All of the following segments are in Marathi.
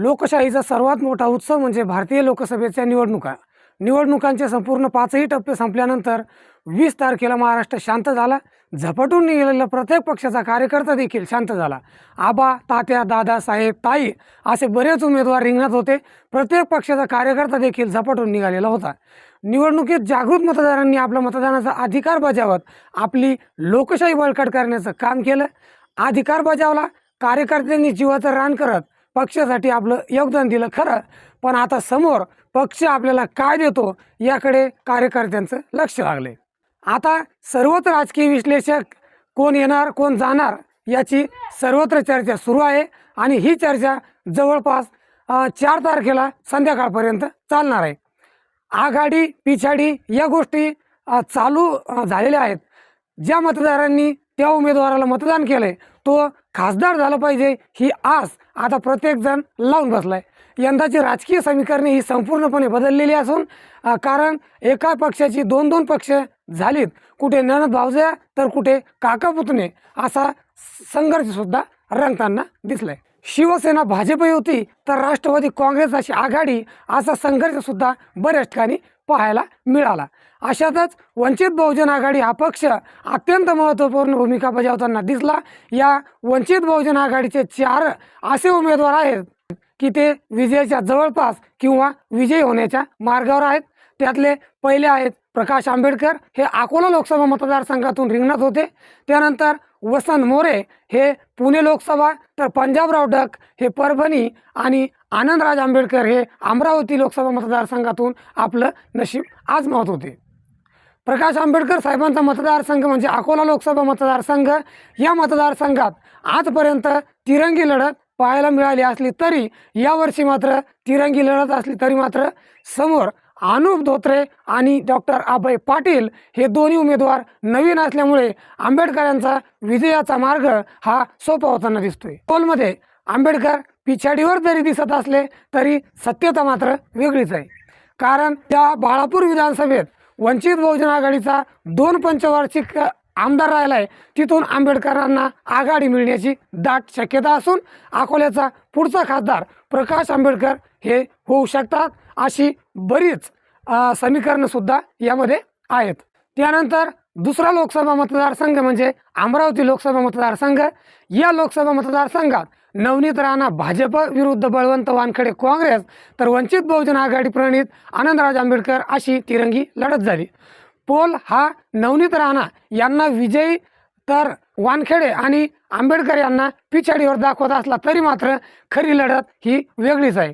लोकशाहीचा सर्वात मोठा उत्सव म्हणजे भारतीय लोकसभेच्या निवडणुका. निवडणुकांचे संपूर्ण पाचही टप्पे संपल्यानंतर वीस तारखेला महाराष्ट्र शांत झाला. झपाटून निघालेला प्रत्येक पक्षाचा कार्यकर्ता देखील शांत झाला. आबा तात्या दादा साहेब ताई असे बरेच उमेदवार रिंगणात होते. प्रत्येक पक्षाचा कार्यकर्ता देखील झपाटून निघालेला होता. निवडणुकीत जागृत मतदारांनी आपला मतदानाचा अधिकार बजावत आपली लोकशाही बळकट करण्याचं काम केलं. अधिकार बजावला. कार्यकर्त्यांनी जीवाचं रान करत पक्षासाठी आपलं योगदान दिलं खरं पण आता समोर पक्ष आपल्याला काय देतो याकडे कार्यकर्त्यांचं लक्ष लागले आता सर्वच राजकीय विश्लेषक कोण येणार कोण जाणार याची सर्वत्र चर्चा सुरू आहे आणि ही चर्चा जवळपास चार तारखेला संध्याकाळपर्यंत चालणार आहे. आघाडी पिछाडी या गोष्टी चालू झालेल्या आहेत. ज्या मतदारांनी त्या उमेदवाराला मतदान केलंय. तो खासदार झाला पाहिजे ही आस आता प्रत्येकजण लावून बसलाय. यंदाची राजकीय समीकरणे ही संपूर्णपणे बदललेली असून कारण एका पक्षाची दोन दोन पक्ष झालीत. कुठे ननद भावजया तर कुठे काका पुतणे असा संघर्ष सुद्धा रंगताना दिसलाय. शिवसेना भाजप युती तर राष्ट्रवादी काँग्रेस अशी आघाडी असा संघर्ष सुद्धा बऱ्याच ठिकाणी पाहायला मिळाला. अशातच वंचित बहुजन आघाडी हा पक्ष अत्यंत महत्त्वपूर्ण भूमिका बजावताना दिसला. या वंचित बहुजन आघाडीचे चार असे उमेदवार आहेत की ते विजयाच्या जवळपास किंवा विजयी होण्याच्या मार्गावर आहेत. त्यातले पहिले आहेत प्रकाश आंबेडकर. हे अकोला लोकसभा मतदारसंघातून रिंगणात होते. त्यानंतर वसंत मोरे हे पुणे लोकसभा तर पंजाबराव डक हे परभणी आणि आनंदराज आंबेडकर हे अमरावती लोकसभा मतदारसंघातून आपलं नशीब आजमावत होते. प्रकाश आंबेडकर साहेबांचा मतदारसंघ म्हणजे अकोला लोकसभा मतदारसंघ. या मतदारसंघात आजपर्यंत तिरंगी लढत पाहायला मिळाली असली तरी यावर्षी मात्र तिरंगी लढत असली तरी मात्र समोर अनुप धोत्रे आणि डॉक्टर अभय पाटील हे दोन्ही उमेदवार नवीन असल्यामुळे आंबेडकरांचा विजयाचा मार्ग हा सोपा होताना दिसतोय. पोलमध्ये आंबेडकर पिछाडीवर जरी दिसत असले तरी सत्यता मात्र वेगळीच आहे. कारण त्या बाळापूर विधानसभेत वंचित बहुजन आघाडीचा दोन पंचवार्षिक आमदार राहिला आहे तिथून आंबेडकरांना आघाडी मिळण्याची दाट शक्यता असून अकोल्याचा पुढचा खासदार प्रकाश आंबेडकर हे होऊ शकतात अशी बरीच अ, समीकरणंसुद्धा यामध्ये आहेत. त्यानंतर दुसरा लोकसभा मतदारसंघ म्हणजे अमरावती लोकसभा मतदारसंघ. या लोकसभा मतदारसंघात नवनीत राणा भाजप विरुद्ध बळवंत वानखडे काँग्रेस तर वंचित बहुजन आघाडी प्रणित आनंदराज आंबेडकर अशी तिरंगी लढत झाली. पोल हा नवनीत राणा यांना विजयी तर वानखेडे आणि आंबेडकर यांना पिछाडीवर दाखवत असला तरी मात्र खरी लढत ही वेगळीच आहे.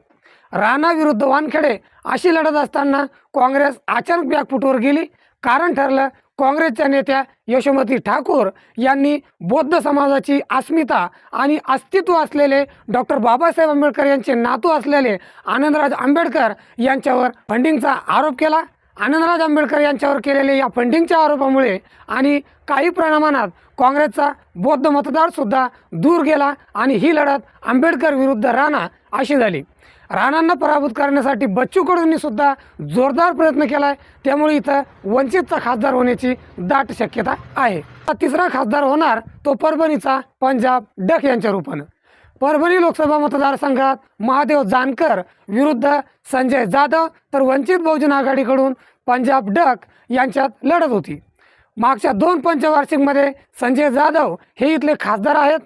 राणा विरुद्ध वानखेडे अशी लढत असताना काँग्रेस अचानक बॅकफुटवर गेली. कारण ठरलं काँग्रेसच्या नेत्या यशोमती ठाकूर यांनी बौद्ध समाजाची अस्मिता आणि अस्तित्व असलेले डॉक्टर बाबासाहेब आंबेडकर यांचे नातू असलेले आनंदराज आंबेडकर यांच्यावर फंडिंगचा आरोप केला. आनंदराज आंबेडकर यांच्यावर केलेल्या या फंडिंगच्या आरोपामुळे आणि काही प्रमाणात काँग्रेसचा बौद्ध मतदारसुद्धा दूर गेला आणि ही लढत आंबेडकर विरुद्ध राणा अशी झाली. राणांना पराभूत करण्यासाठी बच्चू कडूंनीसुद्धा जोरदार प्रयत्न केला आहे त्यामुळे इथं वंचितचा खासदार होण्याची दाट शक्यता आहे. तिसरा खासदार होणार तो परभणीचा पंजाब डक यांच्या रूपानं. परभणी लोकसभा मतदारसंघात महादेव जानकर विरुद्ध संजय जाधव तर वंचित बहुजन आघाडीकडून पंजाब डक यांच्यात लढत होती. मागच्या दोन पंचवार्षिकमध्ये संजय जाधव हे इथले खासदार आहेत.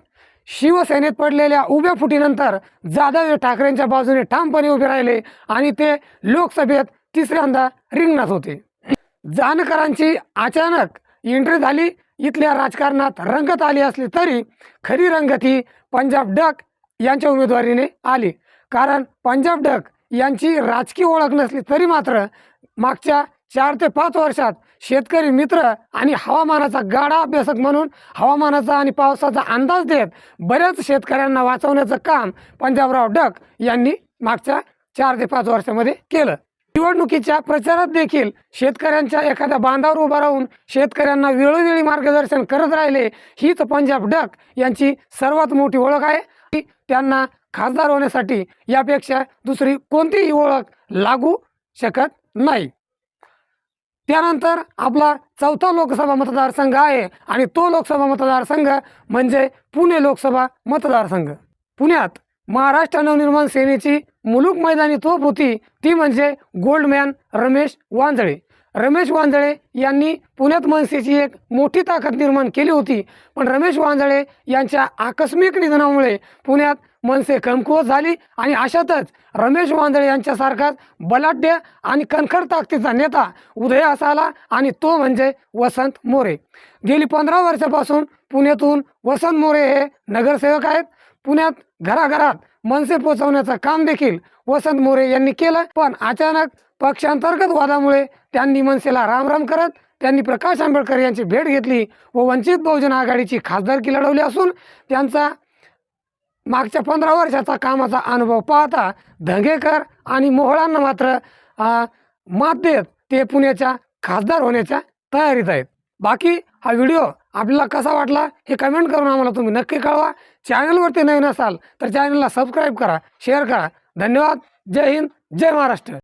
शिवसेनेत पडलेल्या उभ्या फुटीनंतर जाधव हे ठाकरेंच्या बाजूने ठामपणे उभे राहिले आणि ते लोकसभेत तिसऱ्यांदा रिंगणात होते. जानकरांची अचानक एंट्री झाली इथल्या राजकारणात रंगत आली असली तरी खरी रंगत ही पंजाब डक यांच्या उमेदवारीने आली. कारण पंजाब डक यांची राजकीय ओळख नसली तरी मात्र मागच्या चार ते पाच वर्षात शेतकरी मित्र आणि हवामानाचा गाढा अभ्यासक म्हणून हवामानाचा आणि पावसाचा अंदाज देत बऱ्याच शेतकऱ्यांना वाचवण्याचं काम पंजाबराव डक यांनी मागच्या चार ते पाच वर्षामध्ये केलं. निवडणुकीच्या प्रचारात देखील शेतकऱ्यांच्या एखाद्या बांधावर उभा राहून शेतकऱ्यांना वेळोवेळी मार्गदर्शन करत राहिले हीच पंजाब डक यांची सर्वात मोठी ओळख आहे. त्यांना खासदार होण्यासाठी यापेक्षा दुसरी कोणतीही ओळख लागू शकत नाही. त्यानंतर आपला चौथा लोकसभा मतदारसंघ आहे आणि तो लोकसभा मतदारसंघ म्हणजे पुणे लोकसभा मतदारसंघ. पुण्यात महाराष्ट्र नवनिर्माण सेनेची मुलूक मैदानी तोप होती. ती म्हणजे गोल्डमॅन रमेश वांजळे. रमेश वांजळे यांनी पुण्यात मनसेची एक मोठी ताकद निर्माण केली होती. पण रमेश वांजळे यांच्या आकस्मिक निधनामुळे पुण्यात मनसे कमकुवत झाली आणि अशातच रमेश वांजळे यांच्यासारखाच बलाढ्य आणि कणखर ताकदीचा नेता उदयास आला आणि तो म्हणजे वसंत मोरे. गेली पंधरा वर्षापासून पुण्यातून वसंत मोरे हे नगरसेवक आहेत. पुण्यात घराघरात मनसे पोचवण्याचं काम देखील वसंत मोरे यांनी केलं. पण अचानक पक्षांतर्गत वादामुळे त्यांनी मनसेला रामराम करत त्यांनी प्रकाश आंबेडकर यांची भेट घेतली व वंचित बहुजन आघाडीची खासदारकी लढवली असून त्यांचा मागच्या पंधरा वर्षाचा कामाचा अनुभव पाहता धंगेकर आणि मोहळांना मात्र मात देत ते पुण्याच्या खासदार होण्याच्या तयारीत आहेत. बाकी हा व्हिडिओ आपल्याला कसा वाटला हे कमेंट करून आम्हाला तुम्ही नक्की कळवा. चॅनलवरती नवीन असाल तर चॅनलला सबस्क्राईब करा शेअर करा. धन्यवाद. जय हिंद. जय महाराष्ट्र.